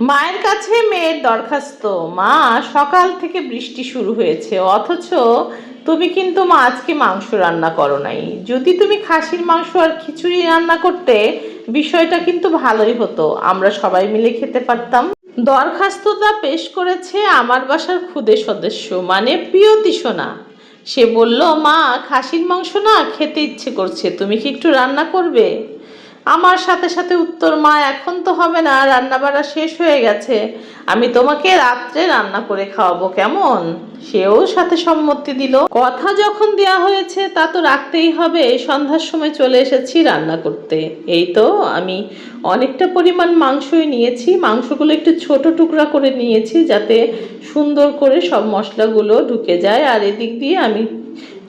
মায়ের কাছে মেয়ের দরখাস্ত। মা, সকাল থেকে বৃষ্টি শুরু হয়েছে। অথচ তুমি কিন্তু মা, আজকে মাংস রান্না করো নাই। যদি তুমি খাসির মাংস আর খিচুড়ি রান্না করতে, বিষয়টা কিন্তু ভালোই হতো। আমরা সবাই মিলে খেতে পারতাম। দরখাস্তটা পেশ করেছে আমার বাসার খুদে সদস্য মানে প্রিয়তি সোনা। সে বলল, মা, খাসির মাংস না খেতে ইচ্ছে করছে। তুমি কি একটু রান্না করবে? আমার সাথে সাথে উত্তর, মা, এখন তো হবে না রান্না বাড়া শেষ হয়ে গেছে। আমি তোমাকে রাত্রে রান্না করে খাওয়াবো, কেমন? সেও সাথে সম্মতি দিল। কথা যখন দেয়া হয়েছে, তা তো রাখতেই হবে। সন্ধ্যার সময় চলে এসেছি রান্না করতে। এই তো, আমি অনেকটা পরিমাণ মাংসই নিয়েছি। মাংসগুলো একটু ছোট টুকরা করে নিয়েছি, যাতে সুন্দর করে সব মশলাগুলো ঢুকে যায়। আর এদিক দিয়ে আমি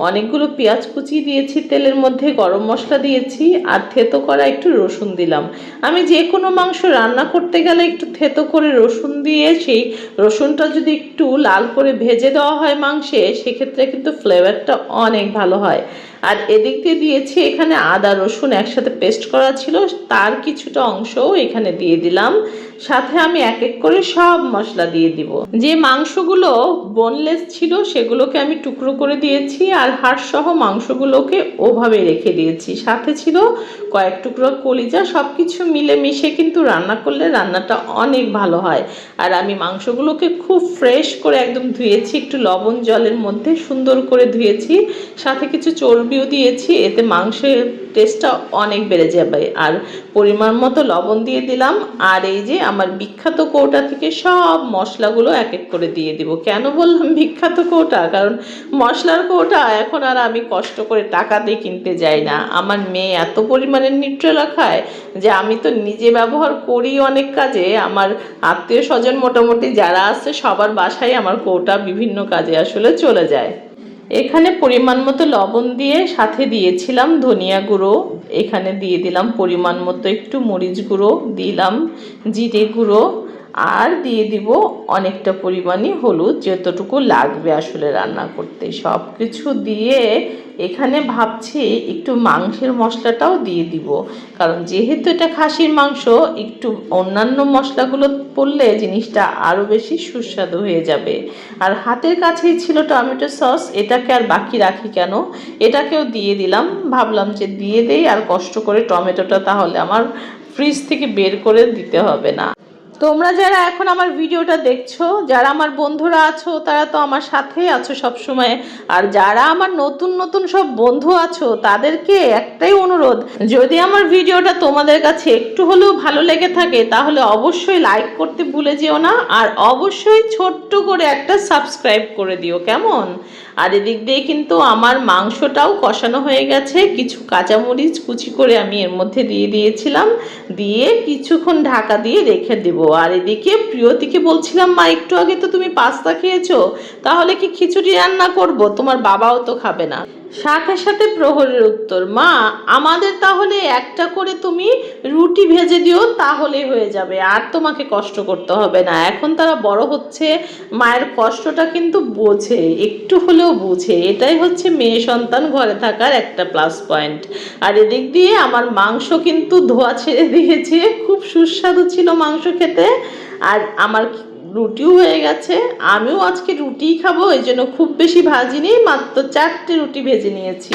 অনেকগুলো পেঁয়াজ কুচি দিয়েছি, তেলের মধ্যে গরম মশলা দিয়েছি আর থেতো করা একটু রসুন দিলাম। আমি যে কোনো মাংস রান্না করতে গেলে একটু থেতো করে রসুন দিয়ে সেই রসুনটা যদি একটু লাল করে ভেজে দেওয়া হয় মাংসে, সেক্ষেত্রে কিন্তু ফ্লেভারটা অনেক ভালো হয়। আর এদিক দিয়ে দিয়েছি এখানে আদা, রসুন একসাথে পেস্ট করা ছিল। তার কিছুটা অংশও এখানে দিয়ে দিলাম। সাথে আমি এক এক করে সব মশলা দিয়ে দিব। যে মাংসগুলো বোনলেস ছিল সেগুলোকে আমি টুকরো করে দিয়েছি আর হাড় সহ মাংসগুলোকে ওভাবে রেখে দিয়েছি। সাথে ছিল কয়েক টুকরো কলিজা সব কিছু মিলে মিশে কিন্তু রান্না করলে রান্নাটা অনেক ভালো হয়। আর আমি মাংসগুলোকে খুব ফ্রেশ করে একদম ধুয়েছি, একটু লবণ জলের মধ্যে সুন্দর করে ধুয়েছি। সাথে কিছু চর্বিও দিয়েছি, এতে মাংসের টেস্টটা অনেক বেড়ে যাবে। আর পরিমাণ মতো লবণ দিয়ে দিলাম, আর এই যে আমার বিখ্যাত কৌটা থেকে সব মশলাগুলো এক এক করে দিয়ে দিব। কেন বললাম বিখ্যাত কৌটা? কারণ মশলার কৌটা এখন আর আমি কষ্ট করে টাকা দিয়ে কিনতে যাই না। আমার মেয়ে এত পরিমাণে নিউট্রেলা খায় যে আমি তো নিজে ব্যবহার করি অনেক কাজে। আমার আত্মীয় স্বজন মোটামুটি যারা আছে সবার বাসায় আমার কৌটা বিভিন্ন কাজে আসলে চলে যায়। এখানে পরিমাণ মতো লবণ দিয়ে সাথে দিয়েছিলাম ধনিয়া গুঁড়ো। এখানে দিয়ে দিলাম পরিমাণ মতো একটু মরিচ গুঁড়ো, দিলাম জিরে গুঁড়ো আর দিয়ে দিব অনেকটা পরিমাণে হলুদ, যতটুকু লাগবে আসলে রান্না করতে। সব কিছু দিয়ে এখানে ভাবছি একটু মাংসের মশলাটাও দিয়ে দিব। কারণ যেহেতু এটা খাসির মাংস, একটু অন্যান্য মশলাগুলো পড়লে জিনিসটা আরও বেশি সুস্বাদু হয়ে যাবে। আর হাতের কাছেই ছিল টমেটো সস, এটাকে আর বাকি রাখি কেন? এটাকেও দিয়ে দিলাম। ভাবলাম যে দিয়ে দেই, আর কষ্ট করে টমেটোটা তাহলে আমার ফ্রিজ থেকে বের করে দিতে হবে না। তোমরা যারা এখন আমার ভিডিওটা দেখছ, যারা আমার বন্ধুরা আছো, তারা তো আমার সাথেই আছো সব সময় আর যারা আমার নতুন নতুন সব বন্ধু আছো, তাদেরকে একটাই অনুরোধ, যদি আমার ভিডিওটা তোমাদের কাছে একটু হলেও ভালো লেগে থাকে, তাহলে অবশ্যই লাইক করতে ভুলে যেও না, আর অবশ্যই ছোট্ট করে একটা সাবস্ক্রাইব করে দিও, কেমন? আর এদিক দিয়ে কিন্তু আমার মাংসটাও কষানো হয়ে গেছে, কিছু কাঁচামরিচ কুচি করে আমি এর মধ্যে দিয়ে দিয়েছিলাম, দিয়ে কিছুক্ষণ ঢাকা দিয়ে রেখে দেবো। আর এদিকে প্রিয়তিকে বলছিলাম, মা, একটু আগে তো তুমি পাস্তা খেয়েছো, তাহলে কি খিচুড়ি রান্না করব? তোমার বাবাও তো খাবে না। সাথে সাথে প্রহরের উত্তর, মা, আমাদের তাহলে একটা করে তুমি রুটি ভেজে দিও, তাহলে হয়ে যাবে। আর তোমাকে কষ্ট করতে হবে না। এখন তারা বড় হচ্ছে, মায়ের কষ্টটা কিন্তু বোঝে, একটু হলেও বোঝে। এটাই হচ্ছে মেয়ে সন্তান ঘরে থাকার একটা প্লাস পয়েন্ট আর এদিক দিয়ে আমার মাংস কিন্তু ধোয়া ছেড়ে দিয়েছে। খুব সুস্বাদু ছিল মাংস খেতে। আর আমার রুটিও হয়ে গেছে। আমিও আজকে রুটিই খাব এই জন্য খুব বেশি ভাজিনি মাত্র চারটে রুটি ভেজে নিয়েছি।